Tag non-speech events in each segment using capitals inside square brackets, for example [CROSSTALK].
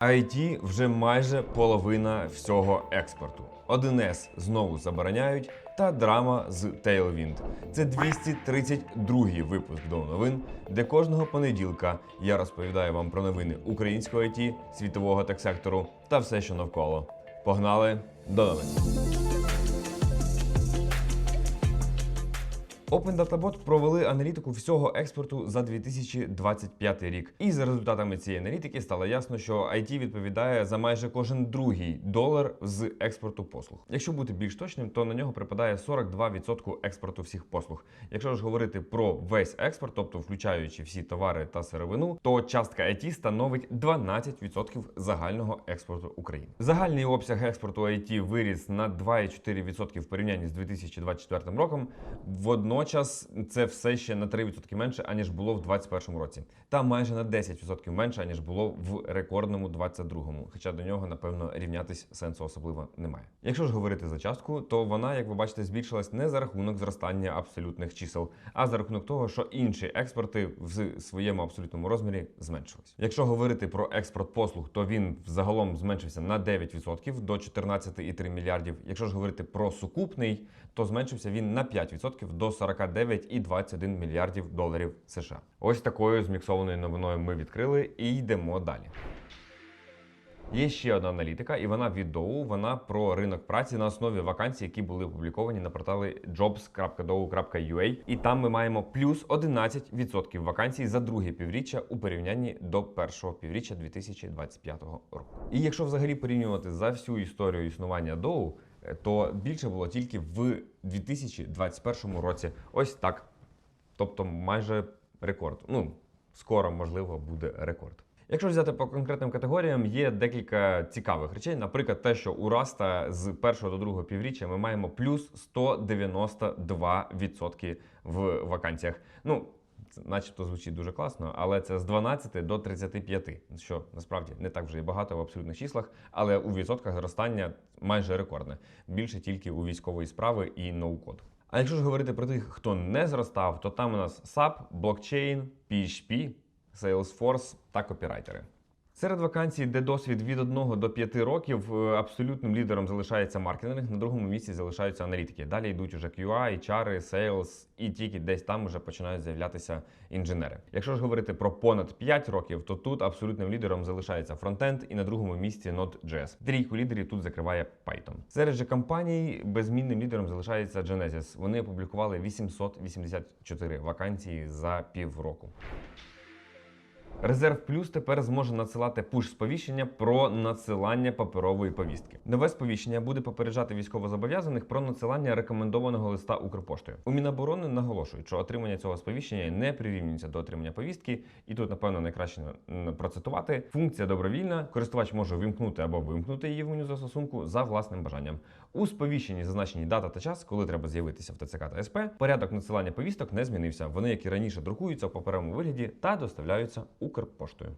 IT вже майже половина всього експорту. 1С знову забороняють, та драма з Tailwind. Це 232-й випуск до новин, де кожного понеділка я розповідаю вам про новини українського IT, світового тек-сектору та все, що навколо. Погнали до новин! Open Databot провели аналітику всього експорту за 2025 рік. І за результатами цієї аналітики стало ясно, що IT відповідає за майже кожен другий долар з експорту послуг. Якщо бути більш точним, то на нього припадає 42% експорту всіх послуг. Якщо ж говорити про весь експорт, тобто включаючи всі товари та сировину, то частка IT становить 12% загального експорту України. Загальний обсяг експорту IT виріс на 2,4% в порівнянні з 2024 роком. Водночас це все ще на 3% менше, аніж було в 2021 році, та майже на 10% менше, аніж було в рекордному 22-му. Хоча до нього, напевно, рівнятись сенсу особливо немає. Якщо ж говорити за частку, то вона, як ви бачите, збільшилась не за рахунок зростання абсолютних чисел, а за рахунок того, що інші експорти в своєму абсолютному розмірі зменшились. Якщо говорити про експорт послуг, то він загалом зменшився на 9% до 14,3 мільярдів. Якщо ж говорити про сукупний, то зменшився він на 5% до 49,21 мільярдів доларів США. Ось такою зміксованою новиною ми відкрили і йдемо далі. Є ще одна аналітика, і вона від Dow, Вона про ринок праці на основі вакансій, які були опубліковані на порталі jobs.dow.ua. І там ми маємо плюс 11% вакансій за друге півріччя у порівнянні до першого півріччя 2025 року. І якщо взагалі порівнювати за всю історію існування Dow, то більше було тільки в 2021 році. Ось так. Тобто майже рекорд. Ну, скоро, можливо, буде рекорд. Якщо взяти по конкретним категоріям, є декілька цікавих речей. Наприклад, те, що у Раста з першого до другого півріччя ми маємо плюс 192% в вакансіях. Ну, начебто звучить дуже класно, але це з 12 до 35, що насправді не так вже і багато в абсолютних числах, але у відсотках зростання майже рекордне. Більше тільки у військової справи і ноу-код. А якщо ж говорити про тих, хто не зростав, то там у нас SAP, блокчейн, PHP, Salesforce та копірайтери. Серед вакансій, де досвід від 1 до 5 років, е, абсолютним лідером залишається маркетинг, на другому місці залишаються аналітики. Далі йдуть уже QA, HR, Sales, і тільки десь там вже починають з'являтися інженери. Якщо ж говорити про понад 5 років, то тут абсолютним лідером залишається фронтенд і на другому місці Node.js. Трійку лідерів тут закриває Python. Серед же компаній беззмінним лідером залишається Genesis. Вони опублікували 884 вакансії за півроку. Резерв Плюс тепер зможе надсилати пуш-сповіщення про надсилання паперової повістки. Нове сповіщення буде попереджати військовозобов'язаних про надсилання рекомендованого листа Укрпоштою. У Міноборони наголошують, що отримання цього сповіщення не прирівнюється до отримання повістки, і тут, напевно, найкраще процитувати. Функція добровільна. Користувач може вимкнути або вимкнути її в меню застосунку за власним бажанням. У сповіщенні зазначені дата та час, коли треба з'явитися в ТЦК та СП. Порядок надсилання повісток не змінився. Вони, як і раніше, друкуються в паперовому вигляді та доставляються Укрпоштою.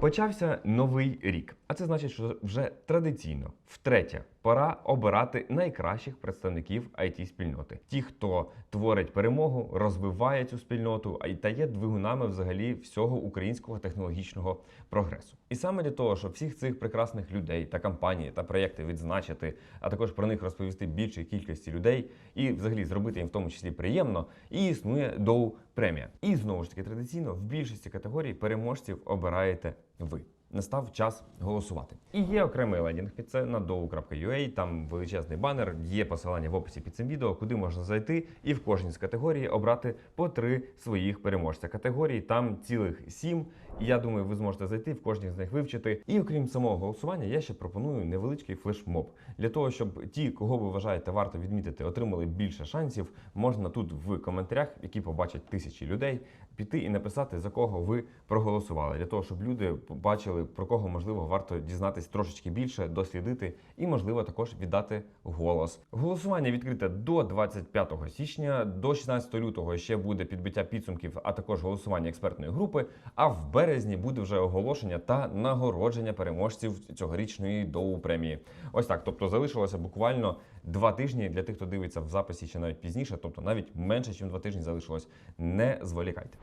Почався новий рік, а це значить, що вже традиційно втретє пора обирати найкращих представників it спільноти. Ті, хто творить перемогу, розвиває цю спільноту, а й та є двигунами взагалі всього українського технологічного прогресу. І саме для того, щоб всіх цих прекрасних людей та компанії та проєкти відзначити, а також про них розповісти більшій кількості людей і взагалі зробити їм в тому числі приємно, і існує Dow премія. І знову ж таки традиційно в більшості категорій переможців обираєте ви. Настав час голосувати. І є окремий лендінг під це на dow.ua, Там величезний банер, є посилання в описі під цим відео, куди можна зайти і в кожній з категорій обрати по три своїх переможця. Категорії там цілих сім. Я думаю, ви зможете зайти в кожній з них вивчити. І окрім самого голосування, я ще пропоную невеличкий флешмоб для того, щоб ті, кого ви вважаєте, варто відмітити, отримали більше шансів. Можна тут в коментарях, які побачать тисячі людей, піти і написати за кого ви проголосували, для того, щоб люди побачили про кого можливо варто дізнатись трошечки більше, дослідити і, можливо, також віддати голос. Голосування відкрите до 25 січня, до 16 лютого ще буде підбиття підсумків, а також голосування експертної групи. А в березні буде вже оголошення та нагородження переможців цьогорічної доу премії. Ось так. Тобто залишилося буквально два тижні для тих, хто дивиться в записі чи навіть пізніше, тобто навіть менше, ніж два тижні залишилось. Не зволікайте.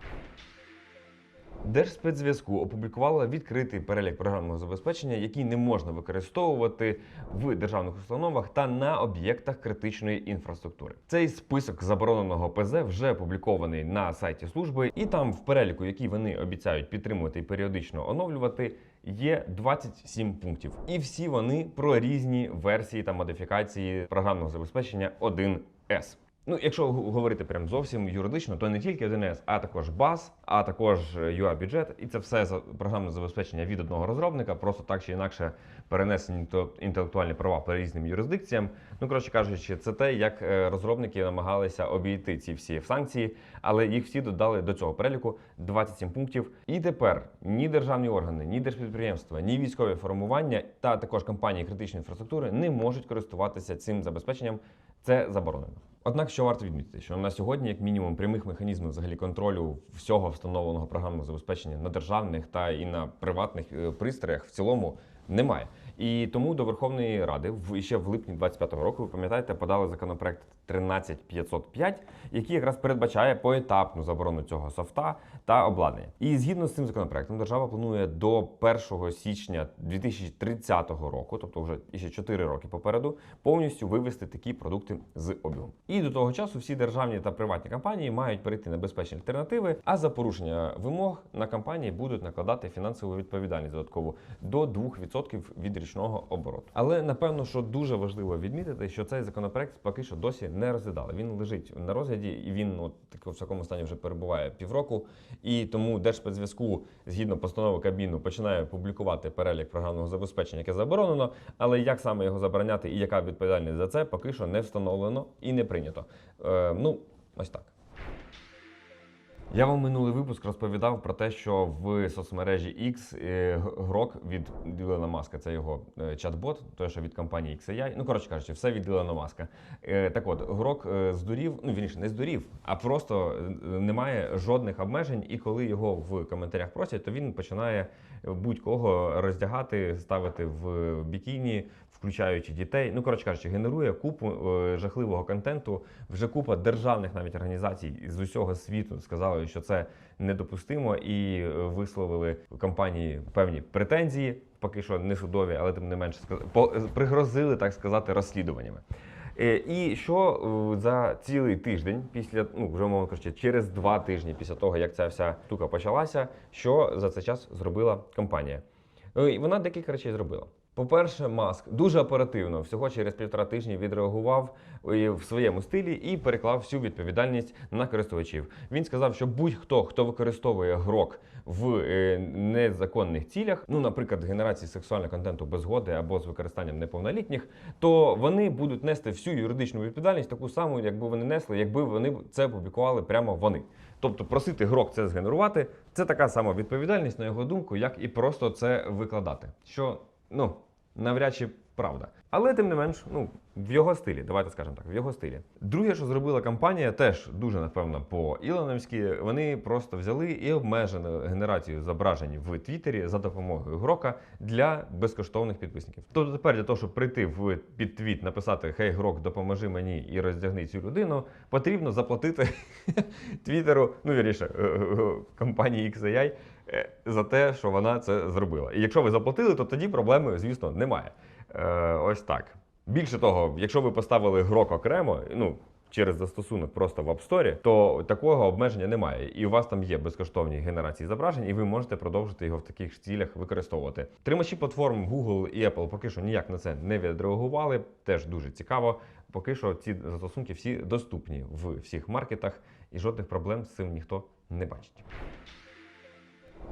Держспецзв'язку опублікувала відкритий перелік програмного забезпечення, який не можна використовувати в державних установах та на об'єктах критичної інфраструктури. Цей список забороненого ПЗ вже опублікований на сайті служби, і там в переліку, який вони обіцяють підтримувати і періодично оновлювати, є 27 пунктів. І всі вони про різні версії та модифікації програмного забезпечення 1С. Ну, якщо говорити прям зовсім юридично, то не тільки 1С, а також BAS, а також UA бюджет, і це все програмне забезпечення від одного розробника, просто так чи інакше перенесені то інтелектуальні права по різним юрисдикціям. Ну, коротше кажучи, це те, як е, розробники намагалися обійти ці всі санкції, але їх всі додали до цього переліку 27 пунктів. І тепер ні державні органи, ні держпідприємства, ні військові формування та також компанії критичної інфраструктури не можуть користуватися цим забезпеченням. Це заборонено. Однак, що варто відмітити, що на сьогодні, як мінімум, прямих механізмів взагалі контролю всього встановленого програмного забезпечення на державних та і на приватних е, пристроях в цілому немає. І тому до Верховної Ради в ще в липні 25-го року, ви пам'ятаєте, подали законопроект 13505, який якраз передбачає поетапну заборону цього софта та обладнання. І згідно з цим законопроектом, держава планує до 1 січня 2030 року, тобто вже ще 4 роки попереду, повністю вивести такі продукти з обігу. І до того часу всі державні та приватні компанії мають перейти на безпечні альтернативи, а за порушення вимог на компанії будуть накладати фінансову відповідальність додаткову до 2% від річного обороту. Але напевно, що дуже важливо відмітити, що цей законопроект поки що досі не розглядали. Він лежить на розгляді, і він ну, в такому стані вже перебуває півроку. І тому Держспецзв'язку, згідно постанови Кабміну, починає публікувати перелік програмного забезпечення, яке заборонено. Але як саме його забороняти і яка відповідальність за це, поки що не встановлено і не прийнято. Е, ну, ось так. Я вам минулий випуск розповідав про те, що в соцмережі X е, грок від Ілона Маска, це його е, чат-бот, той, що від компанії XAI. Ну, коротше кажучи, все від Ілона Маска. Е, Так от, грок здурів, ну вірніше, не здурів, а просто немає жодних обмежень. І коли його в коментарях просять, то він починає будь-кого роздягати, ставити в бікіні, включаючи дітей. Ну, коротше кажучи, генерує купу жахливого контенту. Вже купа державних навіть організацій з усього світу сказали, що це недопустимо, і е, висловили компанії певні претензії, поки що не судові, але тим не менше пригрозили, так сказати, розслідуваннями. Е, І що е, за цілий тиждень, після ну вже мовно кажучи, через два тижні після того, як ця вся штука почалася, що за цей час зробила компанія? Е, І вона декілька речей зробила. По-перше, Маск дуже оперативно, всього через півтора тижні відреагував е, в своєму стилі і переклав всю відповідальність на користувачів. Він сказав, що будь-хто, хто використовує грок в е, незаконних цілях, ну, наприклад, генерації сексуального контенту без згоди або з використанням неповнолітніх, то вони будуть нести всю юридичну відповідальність, таку саму, якби вони несли, якби вони це публікували прямо вони. Тобто просити грок це згенерувати, це така сама відповідальність, на його думку, як і просто це викладати. Що ну навряд чи правда. Але тим не менш, ну в його стилі, давайте скажемо так, в його стилі. Друге, що зробила компанія, теж дуже напевно по ілоновськи. Вони просто взяли і обмежили генерацію зображень в Твіттері за допомогою грока для безкоштовних підписників. Тобто тепер для того, щоб прийти в під твіт, написати Хей, грок, допоможи мені і роздягни цю людину, потрібно заплатити [LAUGHS] Твіттеру, ну вірніше, е, е, компанії XAI е, за те, що вона це зробила. І якщо ви заплатили, то тоді проблеми, звісно, немає. Е, ось так. Більше того, якщо ви поставили грок окремо, ну. Через застосунок просто в App Store, то такого обмеження немає. І у вас там є безкоштовні генерації зображень, і ви можете продовжити його в таких цілях використовувати. Тримачі платформ Google і Apple поки що ніяк на це не відреагували. Теж дуже цікаво. Поки що ці застосунки всі доступні в всіх маркетах, і жодних проблем з цим ніхто не бачить.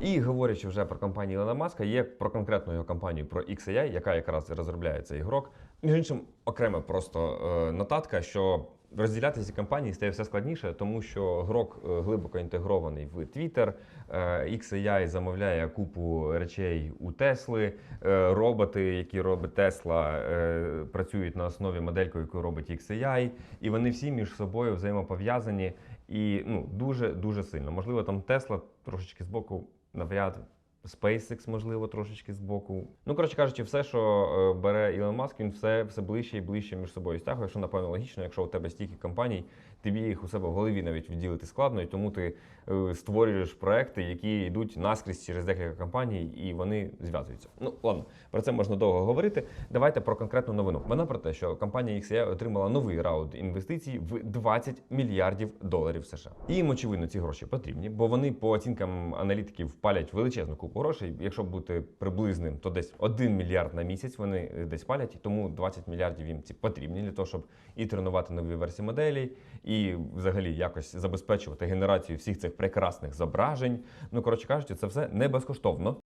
І говорячи вже про компанію Ілона Маска, є про конкретну його компанію про XAI, яка якраз розробляє цей ігрок. Між іншим, окрема просто е, нотатка, що розділяти ці компанії стає все складніше, тому що грок е, глибоко інтегрований в Twitter, е, XAI замовляє купу речей у Тесли, е, роботи, які робить Тесла, е, працюють на основі модельки, яку робить XAI, і вони всі між собою взаємопов'язані і ну дуже дуже сильно. Можливо, там Тесла трошечки збоку навряд SpaceX, можливо, трошечки збоку. Ну, коротше кажучи, все, що е, бере Ілон Маск, він все, все ближче і ближче між собою стягує, що напевно логічно, якщо у тебе стільки компаній, тобі їх у себе в голові навіть відділити складно, і тому ти е, створюєш проекти, які йдуть наскрізь через декілька компаній, і вони зв'язуються. Ну ладно, про це можна довго говорити. Давайте про конкретну новину. Вона про те, що компанія XAI отримала новий раунд інвестицій в 20 мільярдів доларів США. І їм очевидно ці гроші потрібні, бо вони по оцінкам аналітиків палять величезну купу грошей. Якщо бути приблизним, то десь 1 мільярд на місяць вони е, десь палять, тому 20 мільярдів їм ці потрібні для того, щоб і тренувати нові версії моделей, і взагалі якось забезпечувати генерацію всіх цих прекрасних зображень. Ну коротше кажучи, це все не безкоштовно.